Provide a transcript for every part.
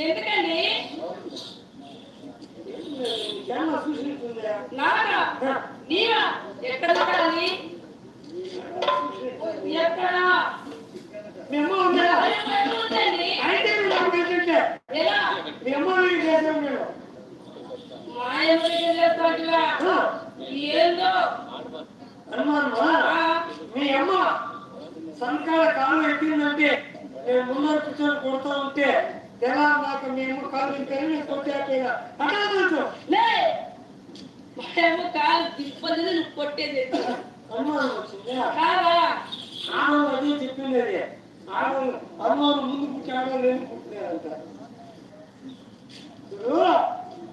ఎందుకండి? నాకా నీవా ఎక్కడ ఉండాలి? ఎక్కడ? మీ అమ్మ ఉందా ఉందండి? అయితే ఎలా? మీ అమ్మ నీకు చేసాం నేను మా ఎవరికి చేస్తాడుగా ఏందో మీ అమ్మ సంకాల కాలు ఎక్కిందంటే ముందర కూర్చొని కొడతా ఉంటే ఎలా నాకు మీ అమ్మ కాలు నేను కొట్టేట్టుగా అట్లా లే! మాయమ్మ కాలు తిప్పది నువ్వు కొట్టేది కాదా అదే చెప్పింది. అనుమానం ముందు పుట్టి ఆడవాళ్ళు ఏమి పుట్టలేదంట. ఇప్పుడు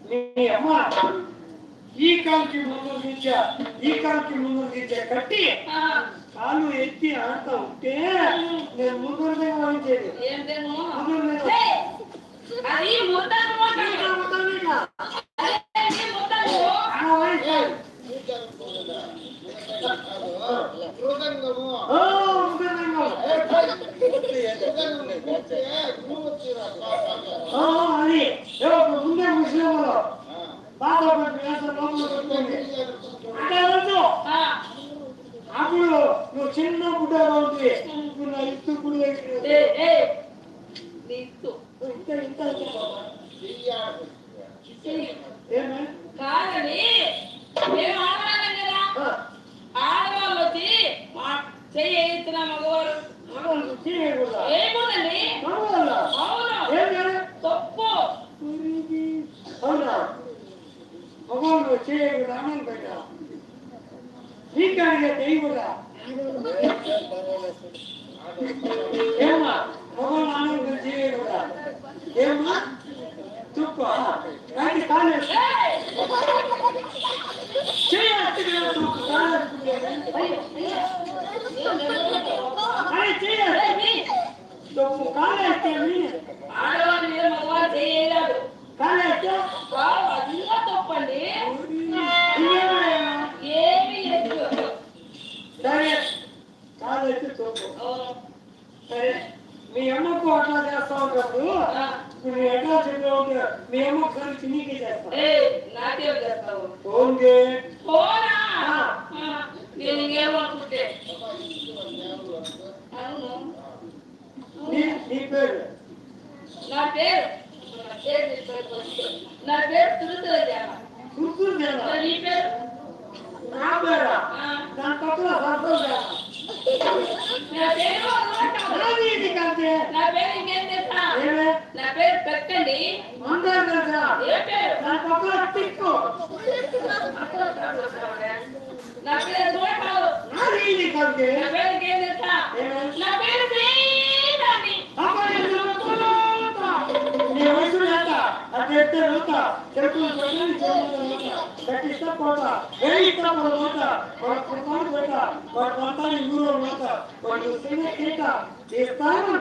మీ అమ్మ ఈ కాలుకి ముందు గీచా ఈ కాలుకి ముందు గీచా కట్టి కాలు ఎత్తి ఆడుతా ఉంటే నేను ముందు ముందు అది ముద్దాను అది ముద్దాను మృదంగము అది ಅಕ್ಷಯ ವಿಧಾನ ಬೇಕ ಹೀಗಾಗಿ ದೈವದ ಏಮ್ಮ ಭಗವಾನ್ ಆನಂದ ಜೀವಿಗಳ ಏಮ್ಮ ತುಪ್ಪ ನನಗೆ ತಾನೇ ಜಯ ಹತ್ತಿರ ತುಪ್ಪ ತಾನೇ ಅರೆ ಜಯ ತುಪ್ಪ ತಾನೇ ಹತ್ತಿರ నీ నీ పేరు నా పేరు నా పేరు నీ పేరు ఫస్ట్. నా పేరు తులసిరాజమ్మ. గుర్తు మరి నీ పేరు నా పేరా ఆ, దాని పక్కన సర్పం నా పేరు అలవాటు. ఇది కంటే నా పేరు ఇంకేం తెలుసా ఏమే నా పేరు పెక్కండి అందరు తెలుసా ఏ పేరు దాని పక్కన టిక్కు నా పేరు చూడకాదు నాది ఇది కంటే నా పేరు ఇంకేం తెలుసా ఏమే నా అది చెప్తే నూత చెప్పులు పెట్టి చెప్పులు ఇస్తా పోతా. ఏ ఇస్తా పోత? వాడు కుటుంబాలు పెట్ట వాడు మొత్తాన్ని ఊరు పోత. వాడు తినే తీట ఇస్తాను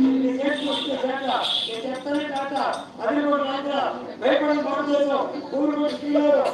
నీ చేసి వస్తే చేత. చెప్తానే అది కూడా ఊరు చిత్తూరు.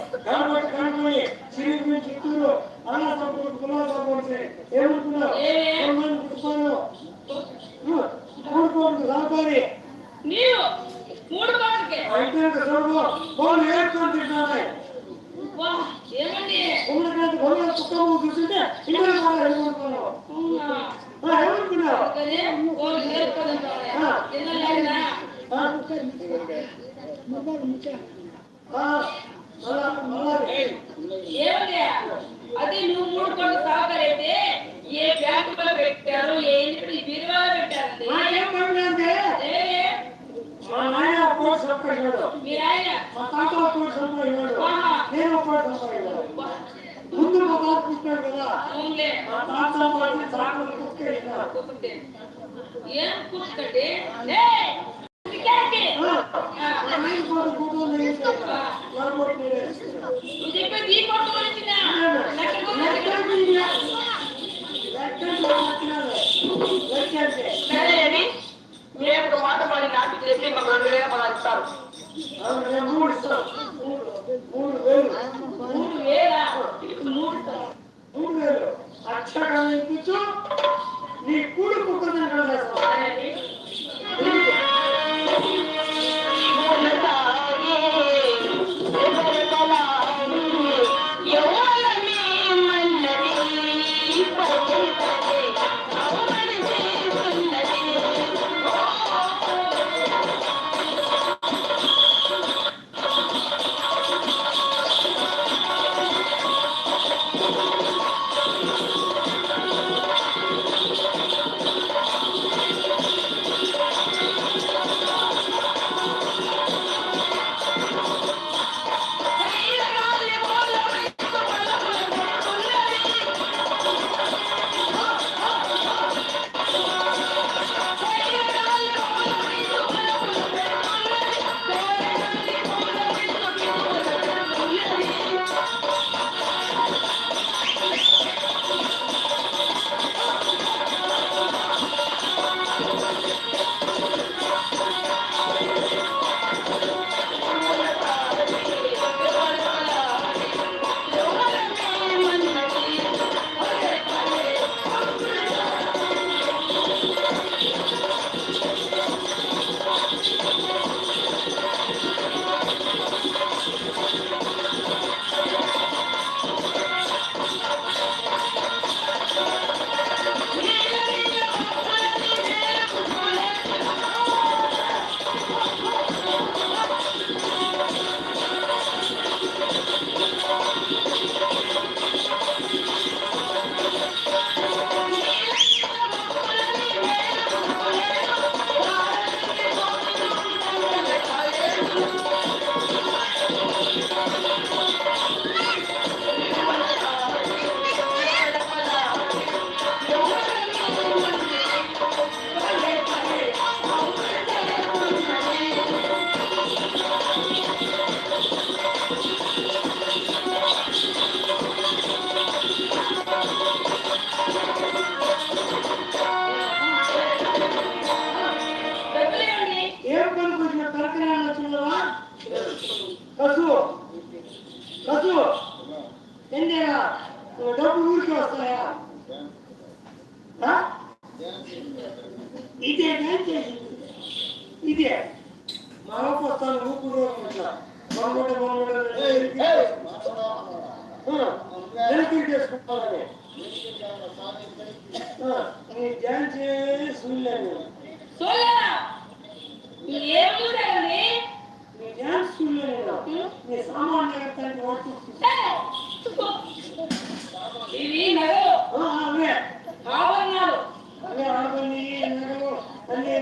సంపాదించాడు మీ తాత కోటి సంపాదించాడు. నేను కోటి సంపాదించాడు ముందు మా తాత పుట్టాడు కదా. మా తాత. ఏం ఏయ్, వచ్చి మన రెండు వేలు మన ఇస్తారు మూడు ఇస్తారు మూడు వేలు మూడు వేల మూడు మూడు వేలు అక్షరం ఇప్పించు నీ కూడి కుటుంబం ఎవరి మళ్ళీ ఇదే. మన పోతాను ఊపుడు మనోడు మనోడు వెనక్కి చేసుకుంటానని నేను ధ్యానం చేసి.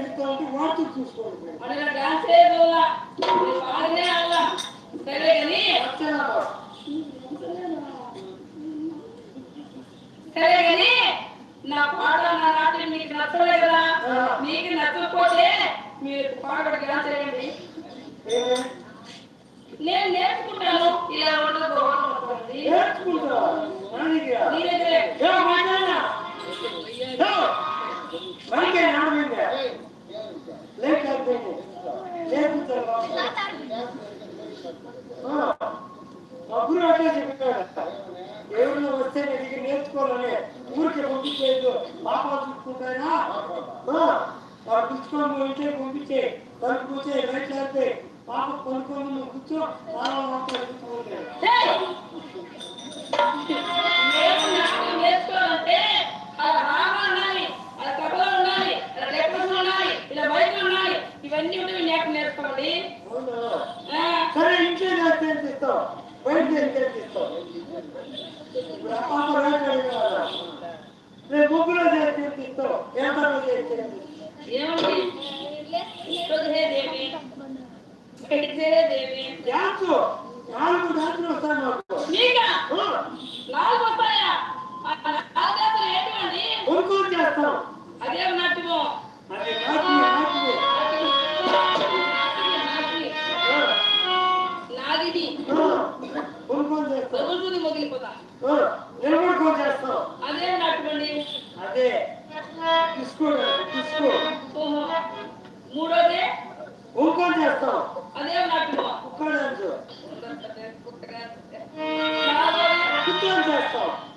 ఎదుర్కోవాలంటే వార్తలు చూసుకోవాలి సరే కానీ నా పాట నా రాత్రి మీకు నచ్చలే కదా? మీకు నచ్చకపోతే మీరు పాట డాన్స్ చేయండి. నేను నేర్చుకుంటాను. ఇలా ఉండదు నేర్చుకుంటాను పిలుచుకోవాలని ఊరికి పంపించేయద్దు పాపాలు చూసుకుంటాయినా? వాడు పిలుచుకొని ఇంటికి పంపించే తను కూర్చే బయట చేస్తే పాప పనుకొని కూర్చో చాలా మాట్లాడుకుంటూ ఉంటాయి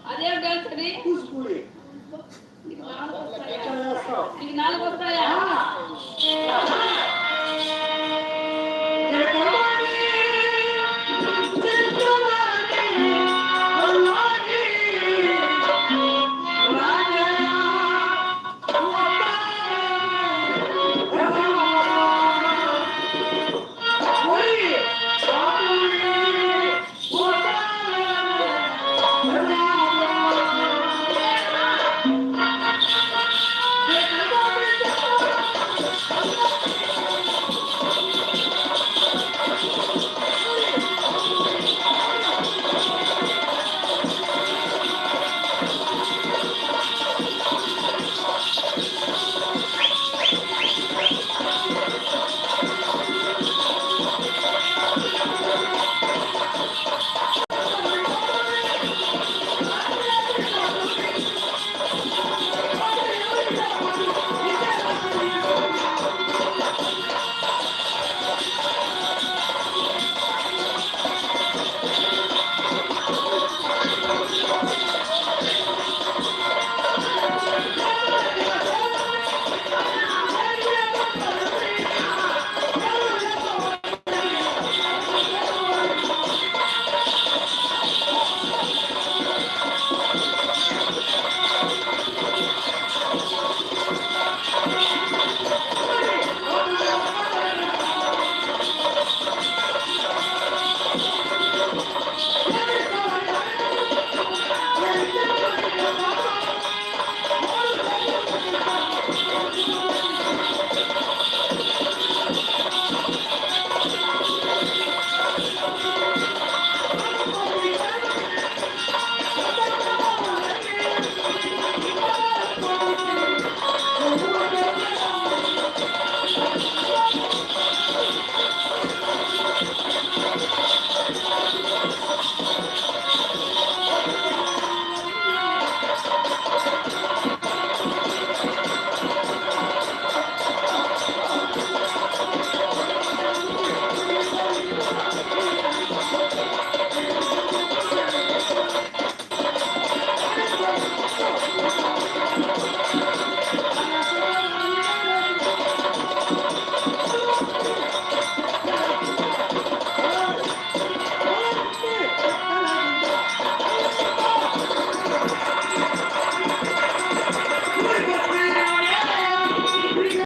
అదేం డాన్స్ అది కూచిపూడి నాలుగు వస్తాయా?